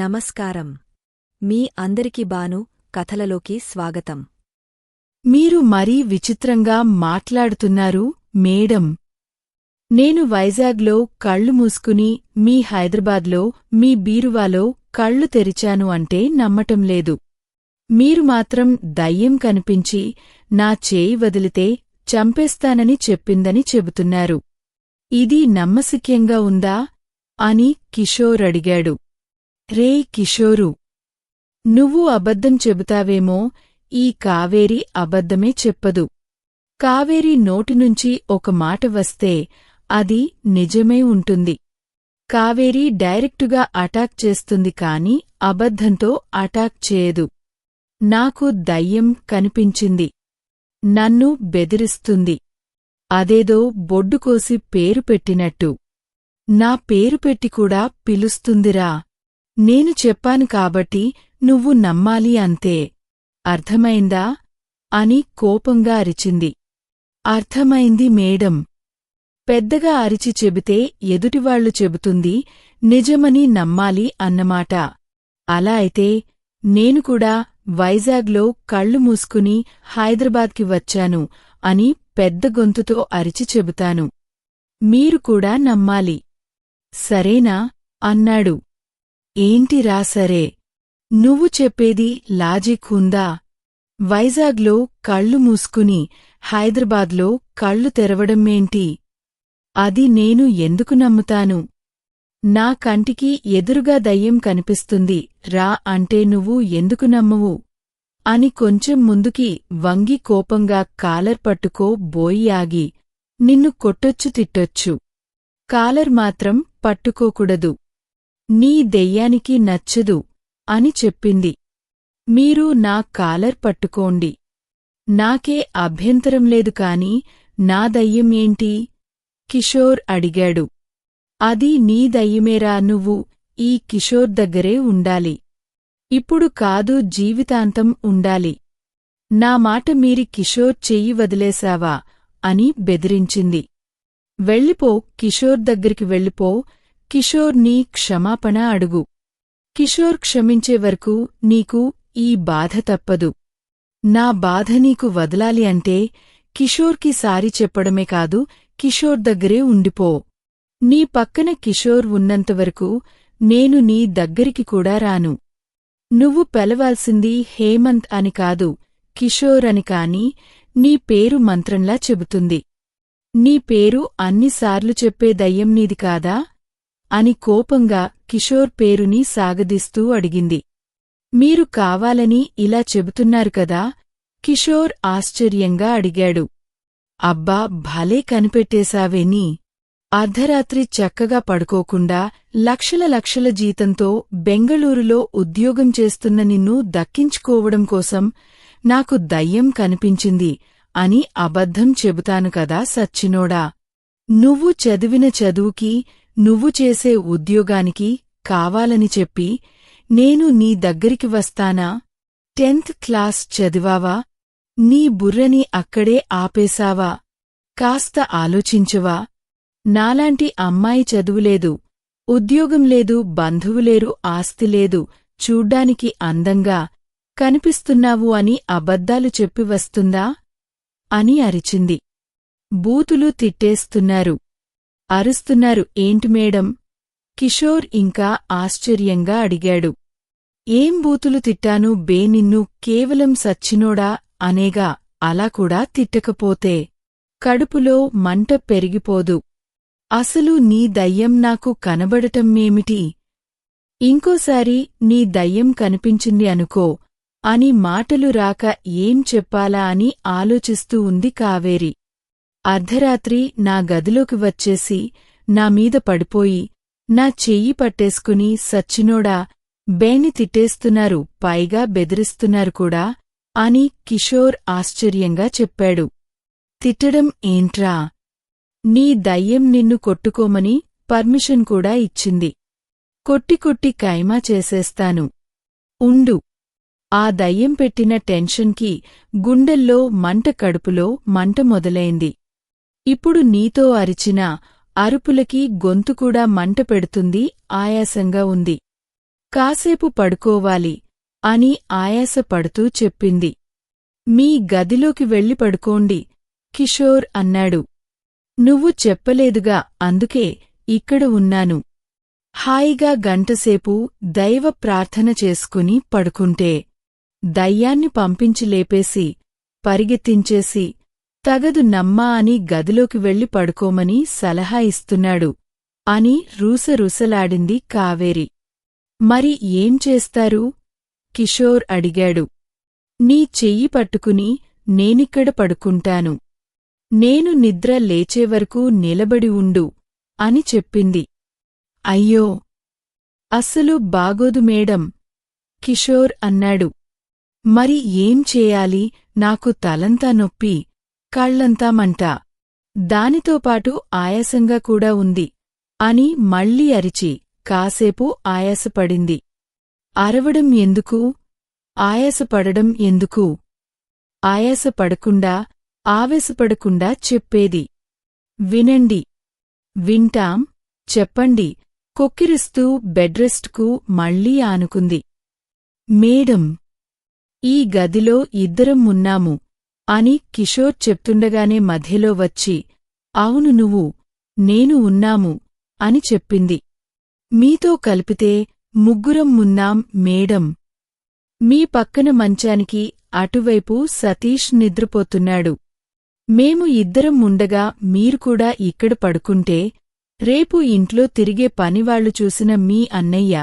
నమస్కారం. మీ అందరికి బాను కథలలోకి స్వాగతం. మీరు మరీ విచిత్రంగా మాట్లాడుతున్నారు మేడం. నేను వైజాగ్లో కళ్ళు మూసుకుని మీ హైదరాబాద్లో మీ బీరువాలో కళ్ళు తెరిచాను అంటే నమ్మటం లేదు. మీరు మాత్రం దయ్యం కనిపించి నా చేయి వదిలితే చంపేస్తానని చెప్పిందని చెబుతున్నారు. ఇది నమ్మశక్యంగా ఉందా? అని కిషోర్ అడిగాడు రే కిషోరు నువ్వు అబద్ధం చెబుతావేమో ఈ కావేరి అబద్ధమే చెప్పదు. కావేరి నోటినుంచి ఒక మాట వస్తే అది నిజమే ఉంటుంది. కావేరి డైరెక్టుగా అటాక్ చేస్తుంది కాని అబద్ధంతో అటాక్ చేయదు. నాకు దయ్యం కనిపించింది. నన్ను బెదిరిస్తుంది. అదేదో బొడ్డుకోసి పేరు పెట్టినట్టు. నా పేరు పెట్టి కూడా పిలుస్తుందిరా. నేను చెప్పాను కాబట్టి నువ్వు నమ్మాలి అంతే. అర్థమైందా? అని కోపంగా అరిచింది. అర్థమైంది మేడం. పెద్దగా అరిచి చెబితే ఎదుటివాళ్ళు చెబుతుంది నిజమని నమ్మాలి అన్నమాట. అలా అయితే నేను కూడా వైజాగ్లో కళ్ళు మూసుకుని హైదరాబాద్కి వచ్చాను అని పెద్ద గొంతుతో అరిచి చెబుతాను. మీరు కూడా నమ్మాలి. సరేనా? అన్నాడు. ఏంటిరా సరే? నువ్వు చెప్పేది లాజిక్ ఉందా? వైజాగ్లో కళ్ళు మూసుకుని హైదరాబాద్లో కళ్ళు తెరవడమేంటి అది నేను ఎందుకు నమ్ముతాను? నా కంటికి ఎదురుగా దయ్యం కనిపిస్తుంది రా అంటే నువ్వు ఎందుకు నమ్మవు? అని కొంచెం ముందుకి వంగి కోపంగా కాలర్ పట్టుకో బోయి ఆగి నిన్ను కొట్టొచ్చు తిట్టొచ్చు. కాలర్ మాత్రం పట్టుకోకూడదు. నీ దెయ్యానికి నచ్చదు అని చెప్పింది. మీరు నా కాలర్ పట్టుకోండి. నాకే అభ్యంతరం లేదు కాని నా దయ్యం ఏంటి? కిషోర్ అడిగాడు. అది నీ దయ్యమేరా నువ్వు? ఈ కిషోర్ దగ్గరే ఉండాలి. ఇప్పుడు కాదు జీవితాంతం ఉండాలి. నా మాట మీరి కిషోర్ చెయ్యి వదిలేశావా? అని బెదిరించింది. వెళ్ళిపో కిషోర్ దగ్గరికి వెళ్ళిపో కిషోర్ నీ క్షమాపణ అడుగు. కిషోర్ క్షమించే వరకు నీకు ఈ బాధ తప్పదు. నా బాధ నీకు వదలాలి అంటే కిషోర్కి సారి చెప్పడమే కాదు కిషోర్ దగ్గరే ఉండిపో. నీ పక్కన కిషోర్ ఉన్నంతవరకు నేను నీ దగ్గరికి కూడా రాను. నువ్వు పెలవాల్సింది హేమంత్ అని కాదు కిషోర్ అని కాని నీ పేరు మంత్రంలా చెబుతుంది. నీ పేరు అన్నిసార్లు చెప్పే దయ్యం నీది కాదా? అని కోపంగా కిషోర్ పేరుని సాగదీస్తూ అడిగింది. మీరు కావాలని ఇలా చెబుతున్నారు కదా? కిషోర్ ఆశ్చర్యంగా అడిగాడు. అబ్బా భలే కనిపెట్టేశావేని అర్ధరాత్రి చక్కగా పడుకోకుండా లక్షల లక్షల జీతంతో బెంగళూరులో ఉద్యోగం చేస్తున్న నిన్ను దక్కించుకోవడం కోసం నాకు దయ్యం కనిపించింది అని అబద్ధం చెబుతాను కదా సచ్చినోడా. నువ్వు చదివిన చదువుకి నువ్వు చేసే ఉద్యోగానికి కావాలని చెప్పి నేను నీ దగ్గరికి వస్తానా? టెన్త్ క్లాస్ చదివావా? నీ బుర్రని అక్కడే ఆపేశావా? కాస్త ఆలోచించవా? నాలాంటి అమ్మాయి చదువులేదు ఉద్యోగం లేదు బంధువులేరు ఆస్తి లేదు చూడ్డానికి అందంగా కనిపిస్తున్నావు అని అబద్ధాలు చెప్పి వస్తుందా? అని అరిచింది. బూతులు తిట్టేస్తున్నారు. అరుస్తున్నారు. ఏంటి మేడం? కిషోర్ ఇంకా ఆశ్చర్యంగా అడిగాడు. ఏం బూతులు తిట్టాను? బే నిన్ను కేవలం సచ్చినోడా? అనేగా అలా కూడా తిట్టకపోతే కడుపులో మంట పెరిగిపోదు. అసలు నీ దయ్యం నాకు కనబడటమ్మేమిటి ఇంకోసారి నీ దయ్యం కనిపించింది అనుకో అని మాటలు రాక ఏం చెప్పాలా అని ఆలోచిస్తూ ఉంది కావేరి. అర్ధరాత్రి నా గదిలోకి వచ్చేసి నా మీద పడిపోయి నా చెయ్యి పట్టేసుకుని సచ్చినోడా బేని తిట్టేస్తున్నారు పైగా బెదిరిస్తున్నారు కూడా అని కిషోర్ ఆశ్చర్యంగా చెప్పాడు. తిట్టడం ఏంట్రా? నీ దయ్యం నిన్ను కొట్టుకోమని పర్మిషన్ కూడా ఇచ్చింది. కొట్టి కొట్టి కైమా చేసేస్తాను. ఉండు. ఆ దయ్యం పెట్టిన టెన్షన్కి గుండెల్లో మంట కడుపులో మంట మొదలైంది. ఇప్పుడు నీతో అరిచిన అరుపులకి గొంతుకూడా మంట పెడుతుంది ఆయాసంగా ఉంది. కాసేపు పడుకోవాలి అని ఆయాసపడుతూ చెప్పింది. మీ గదిలోకి వెళ్ళి పడుకోండి కిషోర్ అన్నాడు. నువ్వు చెప్పలేదుగా అందుకే ఇక్కడ ఉన్నాను. హాయిగా గంటసేపు దైవ ప్రార్థన చేసుకుని పడుకుంటే దయ్యాన్ని పంపించి లేపేసి పరిగెత్తించేసి తగదు నమ్మా అని గదిలోకి వెళ్ళి పడుకోమని సలహా ఇస్తున్నాడు. అని రూసరూసలాడింది కావేరి. మరి ఏం చేస్తారు? కిషోర్ అడిగాడు. నీ చెయ్యి పట్టుకుని నేనిక్కడ పడుకుంటాను. నేను నిద్ర లేచేవరకు నిలబడి ఉండు అని చెప్పింది. అయ్యో! అస్సలు బాగోదు మేడం కిషోర్ అన్నాడు. మరి ఏం చేయాలి? నాకు తలంతా నొప్పి. కళ్ళంతా మంట. దానితోపాటు ఆయాసంగా కూడా ఉంది. అని మళ్ళీ అరిచి కాసేపు ఆయాసపడింది. అరవడం ఎందుకు? ఆయాసపడడం ఎందుకు? ఆయాసపడకుండా ఆవేశపడకుండా చెప్పేది. వినండి. వింటాం. చెప్పండి. కొక్కిరిస్తూ బెడ్రెస్ట్కు మళ్ళీ ఆనుకుంది. మేడం ఈ గదిలో ఇద్దరం ఉన్నాము. అని కిషోర్ చెప్తుండగానే మధ్యలో వచ్చి అవును నువ్వు నేను ఉన్నాము అని చెప్పింది. మీతో కలిపితే ముగ్గురం ఉన్నాం మేడం. మీ పక్కన మంచానికి అటువైపు సతీష్ నిద్రపోతున్నాడు. మేము ఇద్దరం ఉండగా మీరు కూడా ఇక్కడ పడుకుంటే రేపు ఇంట్లో తిరిగే పనివాళ్ళు చూసిన మీ అన్నయ్య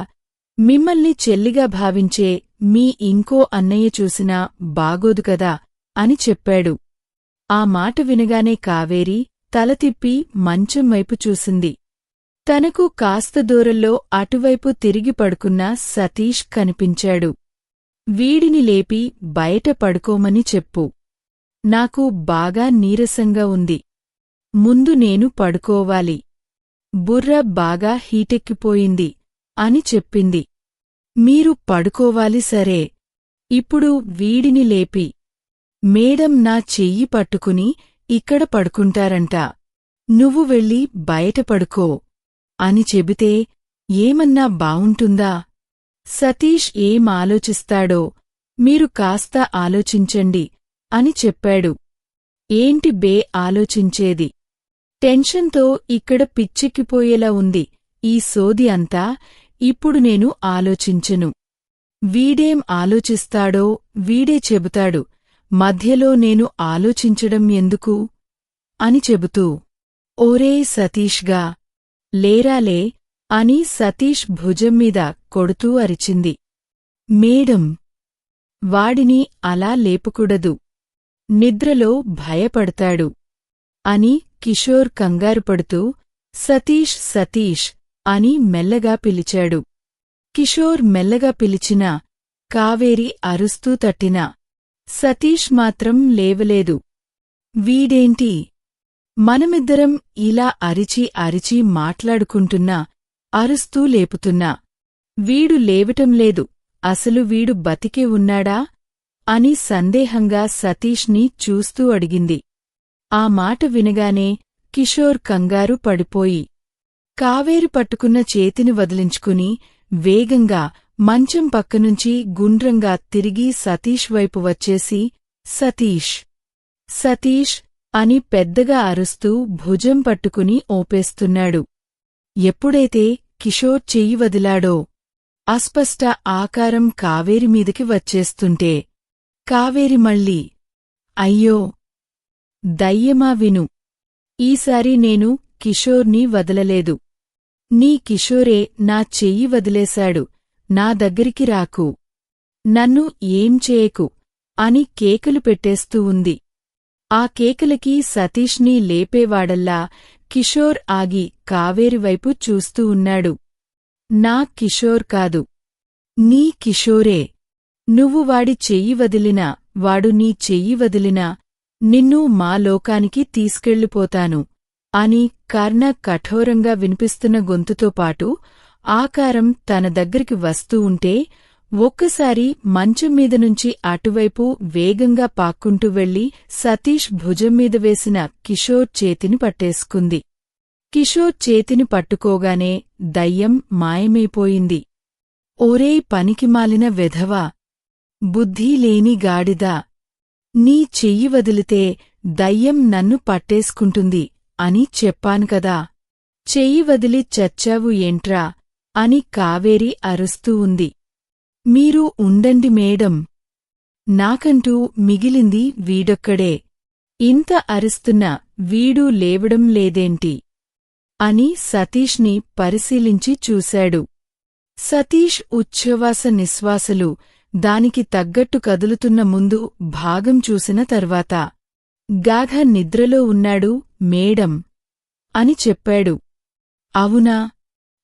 మిమ్మల్ని చెల్లిగా భావించే మీ ఇంకో అన్నయ్య చూసినా బాగోదు కదా. అని చెప్పాడు. ఆ మాట వినగానే కావేరి తల తిప్పి మంచం వైపు చూసింది. తనకు కాస్త దూరంలో అటువైపు తిరిగి పడుకున్న సతీష్ కనిపించాడు. వీడిని లేపి బయట పడుకోమని చెప్పు. నాకు బాగా నీరసంగా ఉంది. ముందు నేను పడుకోవాలి. బుర్ర బాగా హీటెక్కిపోయింది అని చెప్పింది. మీరు పడుకోవాలి సరే. ఇప్పుడు వీడిని లేపి మేడం నా చెయ్యి పట్టుకుని ఇక్కడ పడుకుంటారంట. నువ్వు వెళ్ళి బయట పడుకో. అని చెబితే ఏమన్నా బావుంటుందా? సతీష్ ఏం ఆలోచిస్తాడో మీరు కాస్త ఆలోచించండి అని చెప్పాడు. ఏంటి బే ఆలోచించేది? టెన్షన్తో ఇక్కడ పిచ్చెక్కిపోయేలా ఉంది ఈ సోది అంతా ఇప్పుడు నేను ఆలోచించను. వీడేం ఆలోచిస్తాడో వీడే చెబుతాడు. మధ్యలో నేను ఆలోచించడం ఎందుకు? అని చెబుతూ ఓరే సతీష్గా లేరాలే అని సతీష్ భుజం మీద కొడుతూ అరిచింది. మేడం వాడిని అలా లేపకూడదు. నిద్రలో భయపడతాడు అని కిషోర్ కంగారుపడుతూ సతీష్ సతీష్ అని మెల్లగా పిలిచాడు. కిషోర్ మెల్లగా పిలిచినా కావేరి అరుస్తూ తట్టినా సతీష్ మాత్రం లేవలేదు. వీడేంటి? మనమిద్దరం ఇలా అరిచి అరిచి మాట్లాడుకుంటున్నా అరుస్తూ లేపుతున్నా. వీడు లేవటం లేదు అసలు వీడు బతికే ఉన్నాడా? అని సందేహంగా సతీష్ని చూస్తూ అడిగింది. ఆ మాట వినగానే కిషోర్ కంగారు పడిపోయి కావేరి పట్టుకున్న చేతిని వదిలించుకుని వేగంగా మంచం పక్కనుంచి గుండ్రంగా తిరిగి సతీష్ వైపు వచ్చేసి సతీష్! సతీష్! అని పెద్దగా అరుస్తూ భుజం పట్టుకుని ఓపేస్తున్నాడు. ఎప్పుడైతే కిషోర్ చెయ్యి వదిలాడో అస్పష్ట ఆకారం కావేరి మీదికి వచ్చేస్తుంటే కావేరి మళ్ళీ అయ్యో! దయ్యమా విను! ఈసారి నేను కిషోర్ని వదలలేదు. నీ కిషోరే నా చెయ్యి వదిలేశాడు. నా దగ్గరికి రాకు. నన్ను ఏం చేయకు? అని కేకలు పెట్టేస్తూ ఉంది. ఆ కేకలకి సతీష్ని లేపేవాడల్లా కిషోర్ ఆగి కావేరివైపు చూస్తూ ఉన్నాడు. నా కిషోర్ కాదు. నీ కిషోరే. నువ్వు వాడి చెయ్యి వదిలినా వాడు నీ చెయ్యి వదిలినా నిన్ను మా లోకానికి తీసుకెళ్ళిపోతాను. అని కర్ణ కఠోరంగా వినిపిస్తున్న గొంతుతో పాటు ఆకారం తన దగ్గరికి వస్తూ ఉంటే ఒక్కసారి మంచం మీద నుంచి అటువైపు వేగంగా పాక్కుంటూ వెళ్ళి సతీష్ భుజం మీద వేసిన కిషోర్ చేతిని పట్టేసుకుంది. కిషోర్ చేతిని పట్టుకోగానే దయ్యం మాయమైపోయింది. ఒరే పనికిమాలిన వెధవా! బుద్ధిలేని గాడిదా! నీ చెయ్యి వదిలితే దయ్యం నన్ను పట్టేసుకుంటుంది అని చెప్పాను కదా. చెయ్యి వదిలి చచ్చావు ఏంట్రా? అని కావేరి అరుస్తూ ఉంది. మీరు ఉండండి మేడం. నాకంటూ మిగిలింది వీడొక్కడే. ఇంత అరుస్తున్న వీడు లేవడం లేదేంటి అని సతీష్ని పరిశీలించి చూశాడు. సతీష్ ఉచ్ఛ్వాస నిశ్వాసలు దానికి తగ్గట్టు కదులుతున్న ముందు భాగం చూసిన తర్వాత గాఘ నిద్రలో ఉన్నాడు మేడం అని చెప్పాడు. అవునా?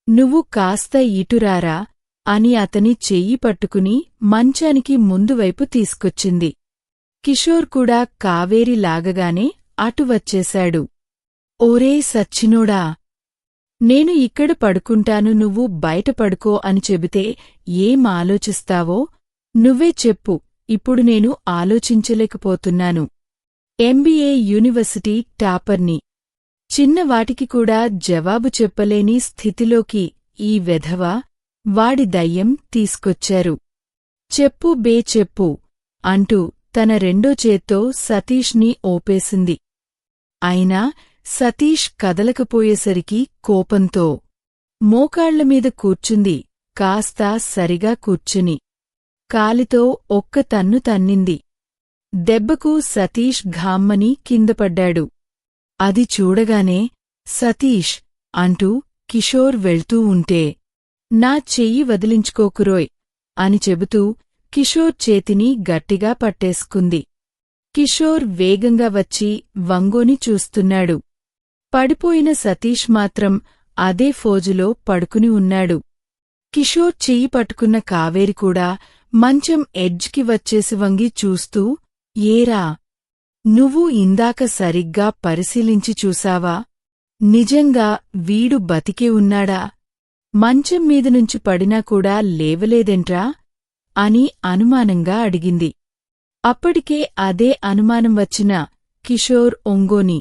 నువ్వు కాస్త ఇటురారా అని అతని చెయ్యి పట్టుకుని మంచానికి ముందువైపు తీసుకొచ్చింది. కిషోర్ కూడా కావేరి లాగగానే అటు వచ్చేశాడు. ఓరే సచ్చినోడా! నేను ఇక్కడ పడుకుంటాను నువ్వు బయట పడుకో అని చెబితే ఏం ఆలోచిస్తావో? నువ్వే చెప్పు ఇప్పుడు నేను ఆలోచించలేకపోతున్నాను. ఎంబీఏ యూనివర్సిటీ టాపర్ని చిన్నవాటికి కూడా జవాబు చెప్పలేని స్థితిలోకి ఈ వెధవ వాడి దయ్యం తీసుకొచ్చారు. చెప్పు బే చెప్పు అంటూ తన రెండో చేత్తో సతీష్ని ఓపేసింది. అయినా సతీష్ కదలకపోయేసరికి కోపంతో మోకాళ్ళమీద కూర్చుంది కాస్తా సరిగా కూర్చుని. కాలితో ఒక్క తన్ను తన్నింది. దెబ్బకు సతీష్ ఘామ్మని కిందపడ్డాడు అది చూడగానే సతీష్ అంటూ కిషోర్ వెళ్తూ ఉంటే నా చెయ్యి వదిలించుకోకురోయ్ అని చెబుతూ కిషోర్ చేతిని గట్టిగా పట్టేసుకుంది. కిషోర్ వేగంగా వచ్చి వంగోని చూస్తున్నాడు. పడిపోయిన సతీష్ మాత్రం అదే ఫోజులో పడుకుని ఉన్నాడు. కిషోర్ చెయ్యి పట్టుకున్న కావేరి కూడా మంచం ఎడ్జ్కి వచ్చేసి వంగి చూస్తూ ఏరా నువ్వు ఇందాక సరిగ్గా పరిశీలించి చూశావా? నిజంగా వీడు బతికే ఉన్నాడా? మంచం మీద నుంచి పడినా కూడా లేవలేదెంట్రా? అని అనుమానంగా అడిగింది. అప్పటికే అదే అనుమానం వచ్చిన కిషోర్ ఒంగోని.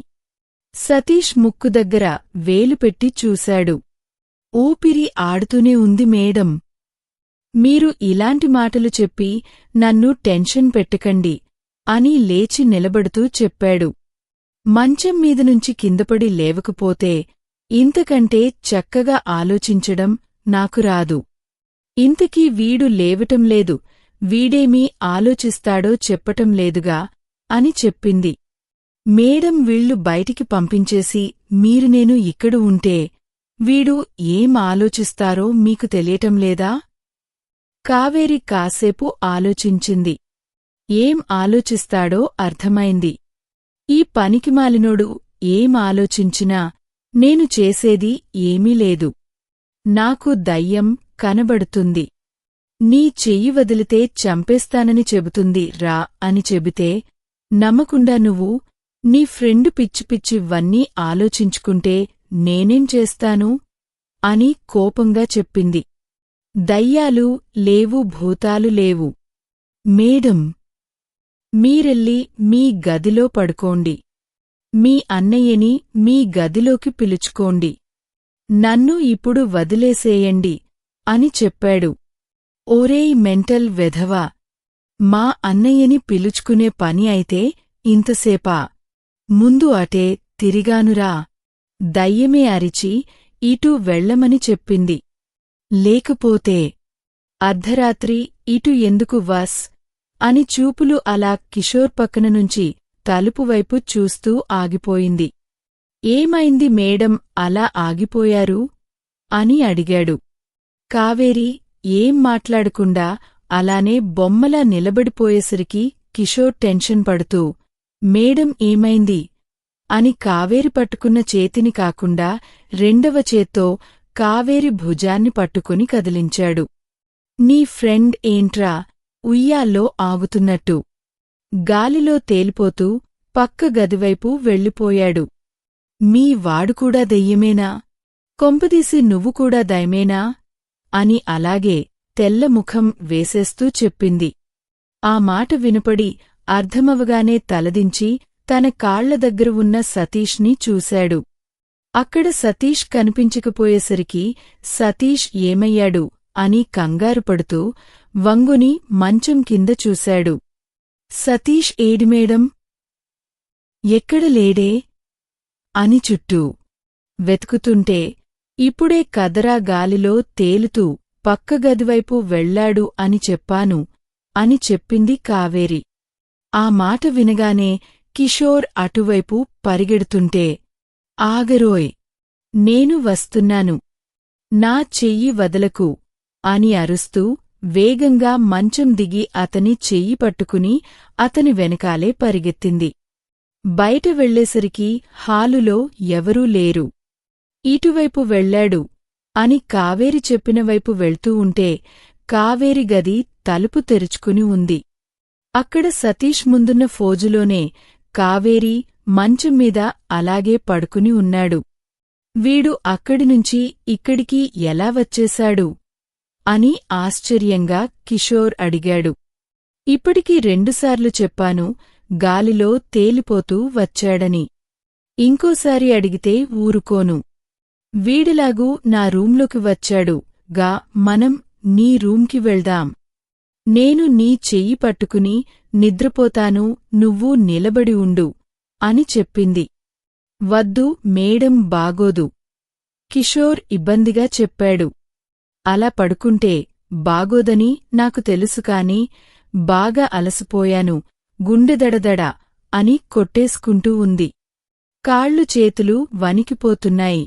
సతీష్ ముక్కు దగ్గర వేలు పెట్టి చూశాడు. ఊపిరి ఆడుతూనే ఉంది మేడం. మీరు ఇలాంటి మాటలు చెప్పి నన్ను టెన్షన్ పెట్టకండి. అని లేచి నిలబడుతూ చెప్పాడు. మంచం మీద నుంచి కిందపడి లేవకపోతే ఇంతకంటే చక్కగా ఆలోచించడం నాకు రాదు. ఇంతకీ వీడు లేవటం లేదు వీడేమీ ఆలోచిస్తాడో చెప్పటం లేదుగా అని చెప్పింది. మేడం వీళ్ళు బయటికి పంపించేసి మీరు నేను ఇక్కడ ఉంటే వీడు ఏం ఆలోచిస్తారో మీకు తెలియటం లేదా? కావేరి కాసేపు ఆలోచించింది. ఏం ఆలోచిస్తాడో అర్థమైంది. ఈ పనికిమాలినోడు ఏం ఆలోచించినా నేను చేసేది ఏమీ లేదు. నాకు దయ్యం కనబడుతుంది. నీ చెయ్యి వదిలితే చంపేస్తానని చెబుతుంది రా అని చెబితే నమ్మకుండా నువ్వు నీ ఫ్రెండు పిచ్చి పిచ్చివన్నీ ఆలోచించుకుంటే నేనేం చేస్తాను? అని కోపంగా చెప్పింది. దయ్యాలు లేవు భూతాలు లేవు. మేడం మీరెళ్ళి మీ గదిలో పడుకోండి. మీ అన్నయ్యని మీ గదిలోకి పిలుచుకోండి. నన్ను ఇప్పుడు వదిలేసేయండి అని చెప్పాడు. ఓరేయ్ మెంటల్ వెధవా మా అన్నయ్యని పిలుచుకునే పని అయితే ఇంతసేపా. ముందు అటే తిరిగానురా. దయ్యమే అరిచి ఇటు వెళ్ళమని చెప్పింది. లేకపోతే అర్ధరాత్రి ఇటు ఎందుకు వస్? అని చూపులు అలా కిషోర్ పక్కన నుంచి తలుపువైపు చూస్తూ ఆగిపోయింది. ఏమైంది మేడం అలా ఆగిపోయారు? అని అడిగాడు. కావేరి ఏం మాట్లాడకుండా అలానే బొమ్మలా నిలబడిపోయేసరికి కిషోర్ టెన్షన్ పడుతూ మేడం ఏమైంది? అని కావేరి పట్టుకున్న చేతిని కాకుండా రెండవ చేత్తో కావేరి భుజాన్ని పట్టుకుని కదిలించాడు. నీ ఫ్రెండ్ ఏంట్రా? ఉయ్యాల్లో ఆవుతున్నట్టు. గాలిలో తేలిపోతూ పక్క గదివైపు వెళ్ళిపోయాడు. మీ వాడుకూడా దెయ్యమేనా? కొంపదీసి నువ్వుకూడా దయమేనా అని అలాగే తెల్లముఖం వేసేస్తూ చెప్పింది. ఆ మాట వినపడి అర్ధమవగానే తలదించి తన కాళ్ళ దగ్గర ఉన్న సతీష్ని చూశాడు. అక్కడ సతీష్ కనిపించకపోయేసరికి సతీష్ ఏమయ్యాడు అని కంగారుపడుతూ వంగుని మంచం కింద చూశాడు. సతీష్ ఏడిమేడం ఎక్కడ లేడే? అని చుట్టూ. వెతుకుతుంటే ఇప్పుడే కదరా గాలిలో తేలుతూ పక్క గదివైపు వెళ్ళాడు అని చెప్పాను అని చెప్పింది కావేరి. ఆ మాట వినగానే కిషోర్ అటువైపు పరిగెడుతుంటే ఆగరోయ్ నేను వస్తున్నాను. నా చెయ్యి వదలకు అని అరుస్తూ వేగంగా మంచం దిగి అతని చెయ్యి పట్టుకుని అతని వెనకాలే పరిగెత్తింది. బయట వెళ్ళేసరికి హాలులో ఎవరూ లేరు. ఇటువైపు వెళ్ళాడు. అని కావేరి చెప్పిన వైపు వెళ్తూ ఉంటే కావేరి గది తలుపు తెరుచుకుని ఉంది. అక్కడ సతీష్ ముందున్న ఫోజులోనే కావేరి మంచం మీద అలాగే పడుకుని ఉన్నాడు. వీడు అక్కడినుంచి ఇక్కడికి ఎలా వచ్చేశాడు? అని ఆశ్చర్యంగా కిషోర్ అడిగాడు. ఇప్పటికీ రెండుసార్లు చెప్పాను గాలిలో తేలిపోతూ వచ్చాడని. ఇంకోసారి అడిగితే ఊరుకోను. వీడిలాగూ నా రూంలోకి వచ్చాడు గా మనం నీ రూంకి వెళ్దాం. నేను నీ చెయ్యి పట్టుకుని నిద్రపోతాను నువ్వు నిలబడి ఉండు అని చెప్పింది. వద్దు మేడం బాగోదు. కిషోర్ ఇబ్బందిగా చెప్పాడు. అలా పడుకుంటే బాగోదని నాకు తెలుసు కాని బాగా అలసిపోయాను గుండెదడదడ అని కొట్టేసుకుంటూ ఉంది. కాళ్ళు చేతులు వణికిపోతున్నాయి.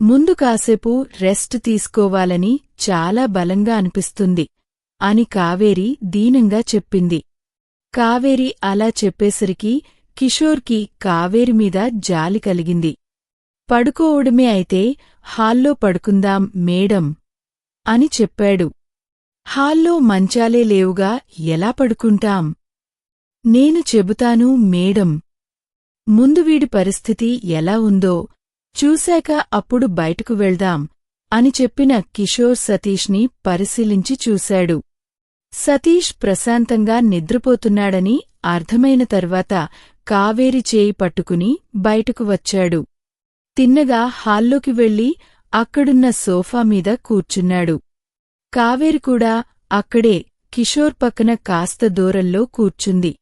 ముందు కాసేపు రెస్ట్ తీసుకోవాలని చాలా బలంగా అనిపిస్తుంది అని కావేరి దీనంగా చెప్పింది. కావేరి అలా చెప్పేసరికి కిషోర్కి కావేరి మీద జాలి కలిగింది. పడుకోవడమే అయితే హాల్లో పడుకుందాం మేడం అని చెప్పాడు. హాల్లో మంచాలే లేవుగా ఎలా పడుకుంటాం? నేను చెబుతాను మేడం. ముందు వీడి పరిస్థితి ఎలా ఉందో చూశాక అప్పుడు బయటకు వెళ్దాం అని చెప్పిన కిషోర్ సతీష్ని పరిశీలించి చూశాడు. సతీష్ ప్రశాంతంగా నిద్రపోతున్నాడని అర్థమైన తర్వాత కావేరి చేయి పట్టుకుని బయటకు వచ్చాడు. తిన్నగా హాల్లోకి వెళ్ళి అక్కడున్న సోఫా మీద కూర్చున్నాడు. కావేరి కూడా అక్కడే కిషోర్ పక్కన కాస్త దూరంలో కూర్చుంది.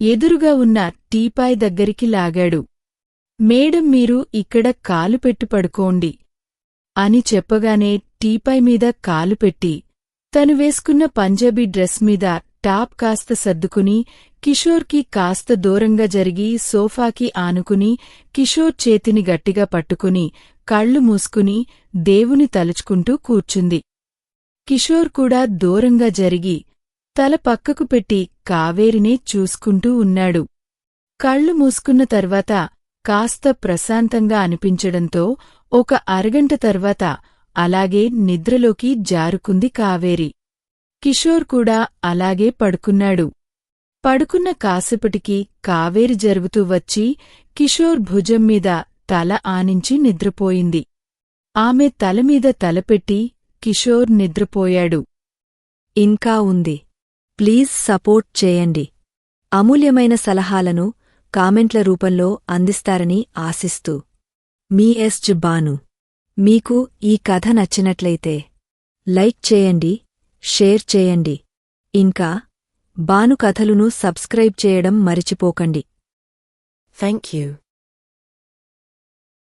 ఎదురుగా ఉన్న టీపాయ్ దగ్గరికి లాగాడు. మేడం మీరు ఇక్కడ కాలు పెట్టి పడుకోండి అని చెప్పగానే టీపాయ్ మీద కాలు పెట్టి తను వేసుకున్న పంజాబీ డ్రెస్ మీద టాప్ కాస్త సర్దుకుని కిషోర్కి కాస్త దూరంగా జరిగి సోఫాకి ఆనుకుని కిషోర్ చేతిని గట్టిగా పట్టుకుని కళ్ళు మూసుకుని దేవుని తలుచుకుంటూ కూర్చుంది. కిషోర్ కూడా దూరంగా జరిగి తల పక్కకు పెట్టి కావేరినే చూసుకుంటూ ఉన్నాడు. కళ్ళు మూసుకున్న తర్వాత కాస్త ప్రశాంతంగా అనిపించడంతో ఒక అరగంట తర్వాత అలాగే నిద్రలోకి జారుకుంది కావేరి. కిషోర్ కూడా అలాగే పడుకున్నాడు. పడుకున్న కాసేపటికి కావేరి జరుగుతూ వచ్చి కిషోర్ భుజం మీద తల ఆనించి నిద్రపోయింది. ఆమె తలమీద తలపెట్టి కిషోర్ నిద్రపోయాడు. ఇంకా ఉంది. ప్లీజ్ సపోర్ట్ చేయండి. అమూల్యమైన సలహాలను కామెంట్ల రూపంలో అందిస్తారని ఆశిస్తూ. మీ ఎస్ బాను మీకు ఈ కథ నచ్చినట్లయితే లైక్ చేయండి షేర్ చేయండి. ఇంకా బాను కథలును సబ్స్క్రైబ్ చేయడం మరిచిపోకండి. Thank you